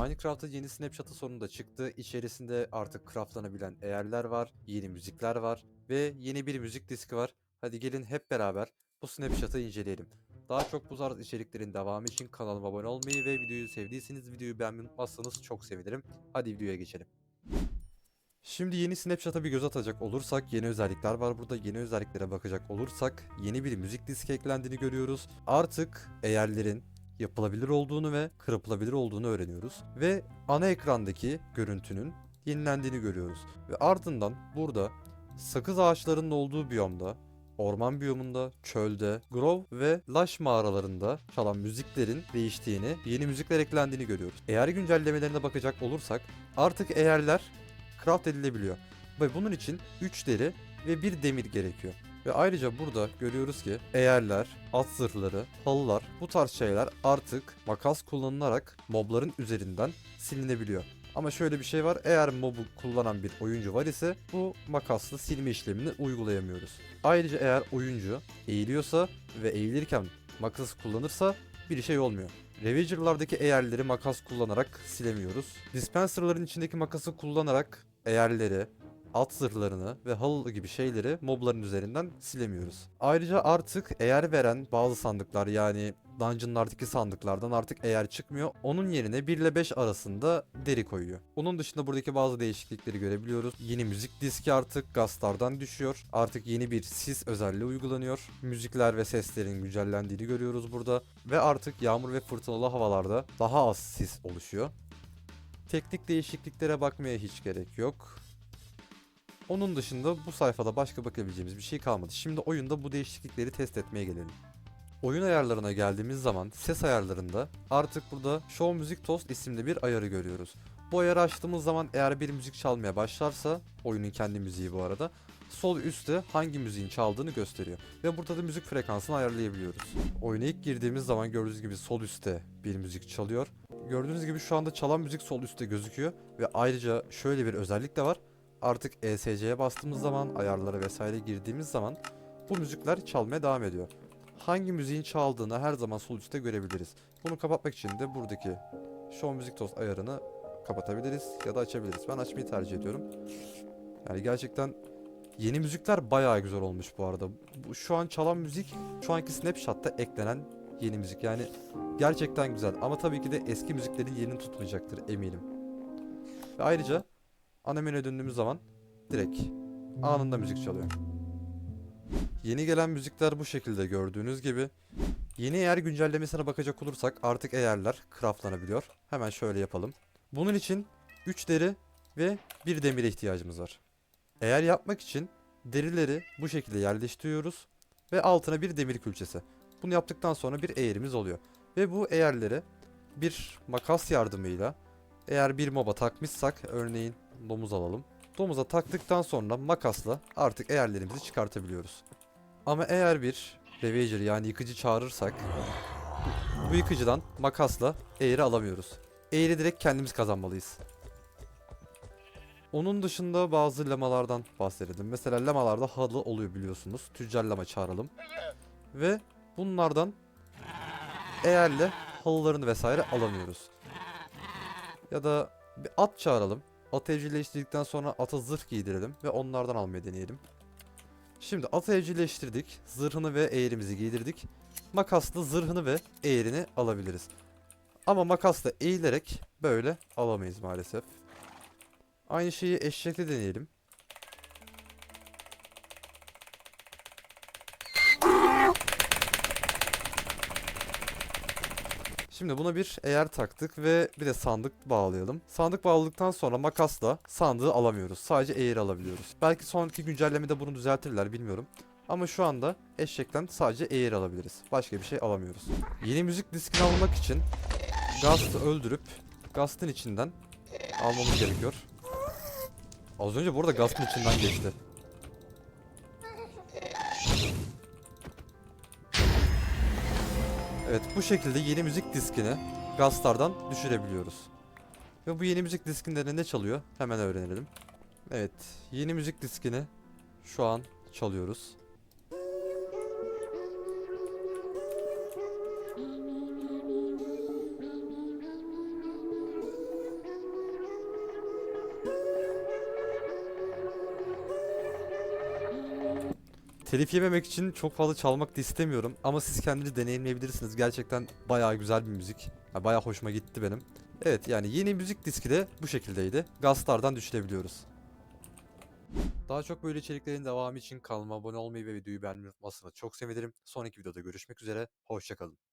Minecraft'ın yeni snapshot'ı sonunda çıktı. İçerisinde artık craftlanabilen eğerler var, yeni müzikler var ve yeni bir müzik diski var. Hadi gelin hep beraber bu snapshot'ı inceleyelim. Daha çok bu tarz içeriklerin devamı için kanalıma abone olmayı ve videoyu sevdiyseniz videoyu beğenmeyi unutmazsanız çok sevinirim. Hadi videoya geçelim. Şimdi yeni Snapchat'a bir göz atacak olursak yeni özellikler var burada. Yeni özelliklere bakacak olursak yeni bir müzik diski eklendiğini görüyoruz. Artık eğerlerin yapılabilir olduğunu ve kırpılabilir olduğunu öğreniyoruz. Ve ana ekrandaki görüntünün yenilendiğini görüyoruz. Ve ardından burada sakız ağaçlarının olduğu biyomda, orman biyomunda, çölde, grove ve laş mağaralarında çalan müziklerin değiştiğini, yeni müzikler eklendiğini görüyoruz. Eğer güncellemelerine bakacak olursak artık eğerler craft edilebiliyor. Ve bunun için 3 deri ve 1 demir gerekiyor. Ve ayrıca burada görüyoruz ki eğerler, at zırhları, halılar bu tarz şeyler artık makas kullanılarak mobların üzerinden silinebiliyor. Ama şöyle bir şey var eğer mobu kullanan bir oyuncu var ise bu makaslı silme işlemini uygulayamıyoruz. Ayrıca eğer oyuncu eğiliyorsa ve eğilirken makas kullanırsa bir şey olmuyor. Ravager'lardaki eğerleri makas kullanarak silemiyoruz. Dispenser'ların içindeki makası kullanarak eğerleri, at zırhlarını ve halı gibi şeyleri mobların üzerinden silemiyoruz. Ayrıca artık eğer veren bazı sandıklar yani dungeonlardaki sandıklardan artık eğer çıkmıyor. Onun yerine 1 ile 5 arasında deri koyuyor. Onun dışında buradaki bazı değişiklikleri görebiliyoruz. Yeni müzik diski artık gastardan düşüyor. Artık yeni bir sis özelliği uygulanıyor. Müzikler ve seslerin güncellendiğini görüyoruz burada. Ve artık yağmur ve fırtınalı havalarda daha az sis oluşuyor. Teknik değişikliklere bakmaya hiç gerek yok. Onun dışında bu sayfada başka bakabileceğimiz bir şey kalmadı. Şimdi oyunda bu değişiklikleri test etmeye gelelim. Oyun ayarlarına geldiğimiz zaman ses ayarlarında artık burada Show Music Toast isimli bir ayarı görüyoruz. Bu ayarı açtığımız zaman eğer bir müzik çalmaya başlarsa, oyunun kendi müziği bu arada, sol üstte hangi müziğin çaldığını gösteriyor. Ve burada da müzik frekansını ayarlayabiliyoruz. Oyuna ilk girdiğimiz zaman gördüğünüz gibi sol üstte bir müzik çalıyor. Gördüğünüz gibi şu anda çalan müzik sol üstte gözüküyor. Ve ayrıca şöyle bir özellik de var. Artık ESC'ye bastığımız zaman, ayarlara vesaire girdiğimiz zaman bu müzikler çalmaya devam ediyor. Hangi müziğin çaldığını her zaman sol üstte görebiliriz. Bunu kapatmak için de buradaki Show Music Toast ayarını kapatabiliriz ya da açabiliriz. Ben açmayı tercih ediyorum. Yani gerçekten yeni müzikler bayağı güzel olmuş bu arada. Bu, şu an çalan müzik şu anki Snapshot'ta eklenen yeni müzik. Yani gerçekten güzel ama tabii ki de eski müziklerin yerini tutmayacaktır eminim. Ve ayrıca ana menüye döndüğümüz zaman direkt anında müzik çalıyor. Yeni gelen müzikler bu şekilde gördüğünüz gibi. Yeni eğer güncellemesine bakacak olursak artık eğerler craftlanabiliyor. Hemen şöyle yapalım. Bunun için 3 deri ve 1 demire ihtiyacımız var. Eğer yapmak için derileri bu şekilde yerleştiriyoruz ve altına bir demir külçesi. Bunu yaptıktan sonra bir eğerimiz oluyor. Ve bu eğerleri bir makas yardımıyla eğer bir moba takmışsak örneğin domuz alalım. Domuza taktıktan sonra makasla artık eğerlerimizi çıkartabiliyoruz. Ama eğer bir Ravager yani yıkıcı çağırırsak bu yıkıcıdan makasla eğri alamıyoruz. Eğri direkt kendimiz kazanmalıyız. Onun dışında bazı lemalardan bahsedelim. Mesela lemalarda halı oluyor biliyorsunuz. Tüccar lama çağıralım. Ve bunlardan eğerle halılarını vesaire alamıyoruz. Ya da bir at çağıralım. Atı evcilleştirdikten sonra ata zırh giydirelim ve onlardan almayı deneyelim. Şimdi atı evcilleştirdik. Zırhını ve eğrimizi giydirdik. Makasla zırhını ve eğrini alabiliriz. Ama makasla eğilerek böyle alamayız maalesef. Aynı şeyi eşekle deneyelim. Şimdi buna bir eğer taktık ve bir de sandık bağlayalım. Sandık bağladıktan sonra makasla sandığı alamıyoruz. Sadece eğer alabiliyoruz. Belki sonraki güncellemede bunu düzeltirler bilmiyorum. Ama şu anda eşekten sadece eğer alabiliriz. Başka bir şey alamıyoruz. Yeni müzik diskini almak için Gast'ı öldürüp Gast'ın içinden almamız gerekiyor. Az önce bu arada Gast'ın içinden geçti. Evet bu şekilde yeni müzik diskini Gastar'dan düşürebiliyoruz. Ve bu yeni müzik diskinde de ne çalıyor? Hemen öğrenelim. Evet yeni müzik diskini şu an çalıyoruz. Telif yememek için çok fazla çalmak da istemiyorum ama siz kendiniz deneyimleyebilirsiniz. Gerçekten bayağı güzel bir müzik. Ya bayağı hoşuma gitti benim. Evet yani yeni müzik diski de bu şekildeydi. Gastar'dan düşürebiliyoruz. Daha çok böyle içeriklerin devamı için kanalıma abone olmayı ve videoyu beğenmeyi unutmazsanız çok sevinirim. Sonraki videoda görüşmek üzere. Hoşçakalın.